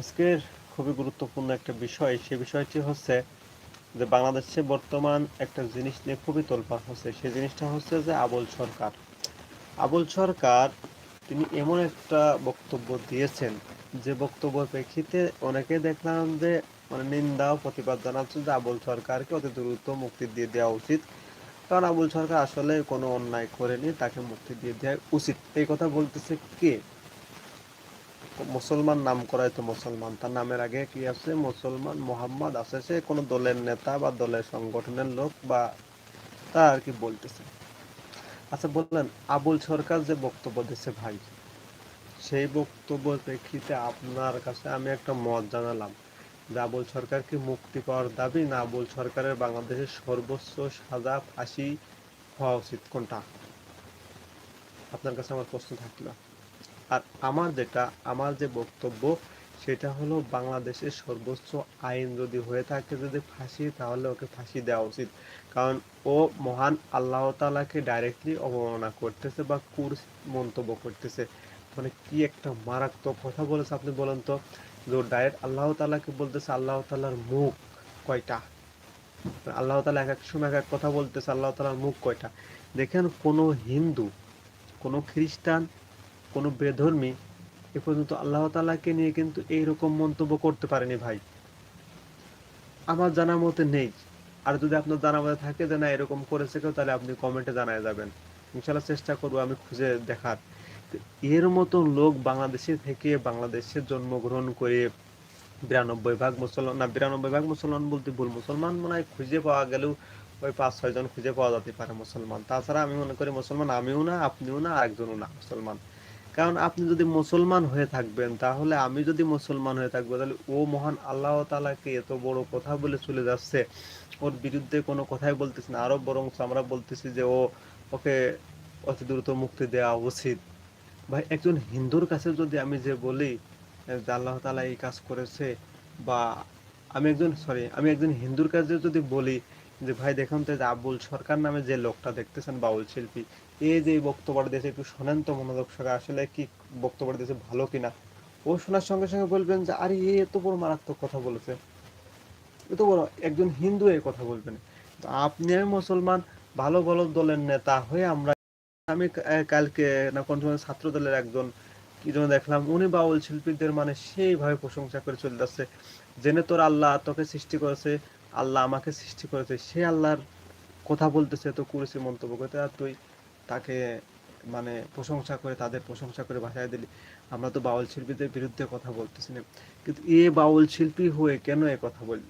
আজকের খুবই গুরুত্বপূর্ণ একটা বিষয়, সে বিষয়টি হচ্ছে যে বাংলাদেশে বর্তমান একটা জিনিস নিয়ে খুবই তোলপাড় হচ্ছে। সেই জিনিসটা হচ্ছে যে আবুল সরকার। আবুল সরকার, তিনি এমন একটা বক্তব্য দিয়েছেন যে বক্তব্যের প্রেক্ষিতে অনেকে দেখলাম যে মানে নিন্দা ও প্রতিবাদ জানাচ্ছে যে আবুল সরকারকে অতি দ্রুত মুক্তি দিয়ে দেওয়া উচিত। কারণ আবুল সরকার আসলে কোনো অন্যায় করেনি, তাকে মুক্তি দিয়ে দেওয়া উচিত। এই কথা বলতেছে কে? মুসলমান নাম করায় তো মুসলমান। তার নামের আগে কি আছে? মুসলমান মোহাম্মদ আছে সে, কোনো দলের নেতা বা দলের সংগঠনের লোক বা তা আর কি বলতেছে। আচ্ছা বললেন আবুল সরকার যে বক্তব্য দিচ্ছে ভাই, সেই বক্তব্যের প্রেক্ষিতে আপনার কাছে আমি একটা মত জানালাম যে আবুল সরকার কি মুক্তি পাওয়ার দাবি না আবুল সরকারের বাংলাদেশের সর্বোচ্চ সাজা ফাঁসি হওয়া উচিত? কোনটা? আপনার কাছে আমার প্রশ্ন থাকল। আর আমার যেটা, আমার যে বক্তব্য, সেটা হলো বাংলাদেশের সর্বোচ্চ আইন যদি হয়ে থাকে যদি ফাঁসি, তাহলে ওকে ফাঁসি দেওয়া উচিত। কারণ ও মহান আল্লাহ তালাকে ডাইরেক্টলি অবমাননা করতেছে বা কুর মন্তব্য করতেছে। মানে কি একটা মারাত্মক কথা বলেছে আপনি বলেন তো? যে ডাইরেক্ট আল্লাহ তালাকে বলতেছে, আল্লাহ তালার মুখ কয়টা? আল্লাহ তালা এক এক সময় এক এক কথা বলতেছে, আল্লাহ তালার মুখ কয়টা? দেখেন কোনো হিন্দু, কোনো খ্রিস্টান কোনো বেধর্মী এ পর্যন্ত আল্লাহ তালাকে নিয়ে কিন্তু এইরকম মন্তব্য করতে পারেনি ভাই। আমার জানা মতে নেই। আর যদি আপনার জানা মতে থাকে যে না, এরকম করেছে কেউ, তাহলে আপনি কমেন্টে জানায় যাবেন। ইনশাল্লাহ চেষ্টা করব আমি খুঁজে দেখার। এর মতো লোক বাংলাদেশে থেকে বাংলাদেশে জন্মগ্রহণ করে বিরানব্বই ভাগ মুসলমান, না, বিরানব্বই ভাগ মুসলমান বলতে ভুল। মুসলমান মনে হয় খুঁজে পাওয়া গেলেও ওই পাঁচ, ছয় জন খুঁজে পাওয়া যেতে পারে মুসলমান। তাছাড়া আমি মনে করি মুসলমান আমিও না, আপনিও না আরেকজনও না মুসলমান। কারণ আপনি যদি মুসলমান হয়ে থাকবেন, তাহলে আমি যদি মুসলমান হয়ে থাকব, তাহলে ও মহান আল্লাহ তালাকে এত বড় কথা বলে চলে যাচ্ছে। ওর বিরুদ্ধে কোনো কথাই বলতেছি না। আরও বরং আমরা বলতেছি যে, ও, ওকে অতি দ্রুত মুক্তি দেওয়া উচিত। ভাই, একজন হিন্দুর কাছে যদি আমি যে বলি যে আল্লাহ তালা এই কাজ করেছে, বা আমি একজন সরি আমি একজন হিন্দুর কাছে যদি বলি যে ভাই দেখুন তো আবুল সরকার নামে যে লোকটা দেখতেছেন, বাউল শিল্পী, এই যে এই বক্তব্যটা দিয়েছে, একটু শোনেন তো মনোযোগ সহকারে, আসলে কি বক্তব্যটা দিয়েছে, ভালো কিনা? ও শোনার সঙ্গে সঙ্গে বলবেন যে, আরে এ এত বড় মারাত্মক কথা বলেছে। এত বড় একজন হিন্দু এই কথা বলবেন। আপনি আমি মুসলমান, ভালো ভালো দলের নেতা হয়ে আমরা, আমি কালকে না কোন সময় ছাত্র দলের একজন, কি যেন দেখলাম, উনি বাউল শিল্পীদের মানে সেইভাবে প্রশংসা করে চলে যাচ্ছে। জেনে তোর আল্লাহ তোকে সৃষ্টি করেছে আল্লাহ আমাকে সৃষ্টি করেছে, সে আল্লাহর কথা বলতেছে, তো করেছে মন্তব্য করতে। আর তুই তাকে মানে প্রশংসা করে, তাদের প্রশংসা করে ভাষায় দিলি। আমরা তো বাউল শিল্পীদের বিরুদ্ধে কথা বলতেছি না। কিন্তু এ বাউল শিল্পী হয়ে কেন এ কথা বলল?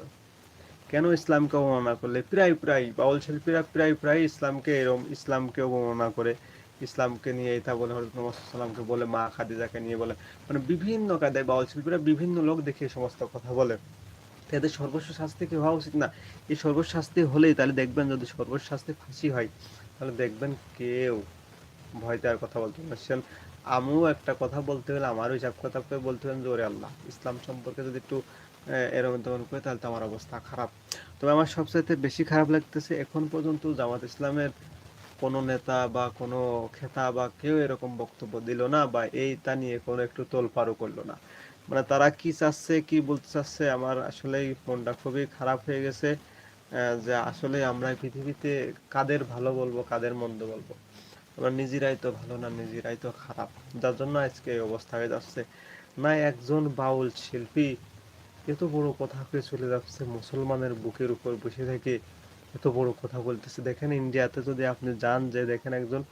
কেন ইসলামকে অবমাননা করলে? প্রায় প্রায় বাউল শিল্পীরা প্রায় প্রায় ইসলামকে এরম, ইসলামকে অবমাননা করে, ইসলামকে নিয়ে এটা বলে হজরত মোহাম্মদ বলে, মা খাদিজাকে নিয়ে বলে। মানে বিভিন্ন কায়দায় বাউল শিল্পীরা বিভিন্ন লোক দেখে সমস্ত কথা বলে। তো এদের সর্বস্ব শাস্তি কি হওয়া উচিত? না, এই সর্বস্ব শাস্তি হলেই তাহলে দেখবেন যদি সর্বস্ব শাস্তি ফাঁসি হয়, তাহলে দেখবেন কেউ ভয়তে আর কথা বলতে পারছেন আমিও একটা কথা বলতে গেলে, আমারও হিসাব কথা করে বলতে হলেন ওরে আল্লাহ, ইসলাম সম্পর্কে যদি একটু এরকম তেমন করে, তাহলে তো আমার অবস্থা খারাপ। তবে আমার সবচাইতে বেশি খারাপ লাগতেছে এখন পর্যন্ত জামাত ইসলামের কোনো নেতা বা কোনো খেতা বা কেউ এরকম বক্তব্য দিল না বা এইটা নিয়ে কোনো একটু তোলপাড়ও করল না। মানে তারা কি চাচ্ছে, কি বলতে চাচ্ছে, আমার আসলেই মনটা খুবই খারাপ হয়ে গেছে যে আসলে আমরা পৃথিবীতে কাদের ভালো বলব, কাদের মন্দ বলব? আমরা নিজেরাই তো ভালো না, নিজেরাই তো খারাপ। যার জন্য আজকে এই অবস্থা হয়ে যাচ্ছে। না, একজন বাউল শিল্পী, এত বড় কথা হয়ে চলে যাচ্ছে মুসলমানের বুকের উপর বসে থেকে। এত বড় কথা বলতেছে। দেখেন ইন্ডিয়াতে যদি আপনি যান, যে দেখেন একজন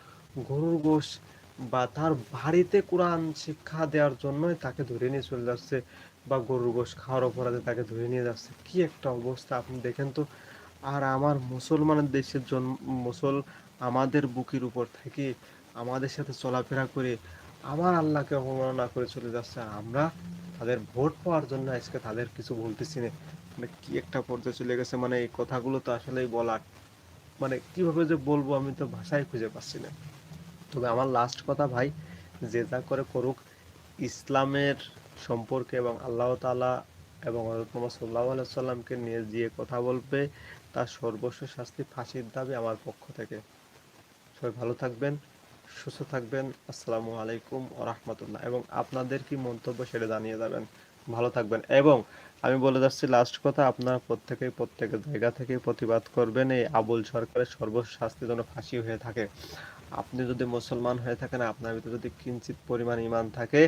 গরুর গোশ বা তার বাড়িতে কোরআন শিক্ষা দেওয়ার জন্যই তাকে ধরে নিয়ে চলে যাচ্ছে বা গরুর গোশ খাওয়ার অপরাধে তাকে ধরে নিয়ে যাচ্ছে। কি একটা অবস্থা আপনি দেখেন তো। আর আমার মুসলমানের দেশের জন্ম মুসল আমাদের বুকের উপর থেকে আমাদের সাথে চলাফেরা করে আমার আল্লাহকে অবমাননা করে চলে যাচ্ছে। আমরা তাদের ভোট পাওয়ার জন্য আজকে তাদের কিছু বলতেছি না। মানে কি একটা পর্যায়ে চলে গেছে মানে এই কথাগুলো তো আসলেই বলার। মানে কীভাবে যে বলব আমি তো ভাষাই খুঁজে পাচ্ছি না। তবে আমার লাস্ট কথা ভাই, যে যা করে করুক, ইসলামের সম্পর্কে এবং আল্লাহ তাআলা এবং মুহাম্মদ সাল্লাল্লাহু সাল্লামকে নিয়ে যে কথা বলবে, তার সর্বস্ব শাস্তি ফাঁসির দাবি আমার পক্ষ থেকে। সবাই ভালো থাকবেন, সুস্থ থাকবেন। আসসালামু আলাইকুম ও রাহমাতুল্লাহ। এবং আপনাদের কি মন্তব্য সেটা জানিয়ে যাবেন। ভালো থাকবেন। এবং আমি বলে যাচ্ছি লাস্ট কথা, আপনারা প্রত্যেকেই প্রত্যেক জায়গা থেকে প্রতিবাদ করবেন, এই আবুল সরকারের সর্বোচ্চ শাস্তি যেন ফাঁসি হয়ে থাকে। আপনি যদি মুসলমান হয়ে থাকেন, আপনার ভিতরে যদি কিঞ্চিত পরিমাণ ইমান থাকে,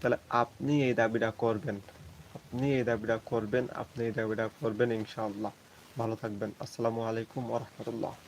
তাহলে আপনি এই দাবিটা করবেন। আপনি এই দাবিটা করবেন, আপনি এই দাবিটা করবেন, ইনশাআল্লাহ। ভালো থাকবেন। আসসালামু আলাইকুম ওয়া রাহমাতুল্লাহ।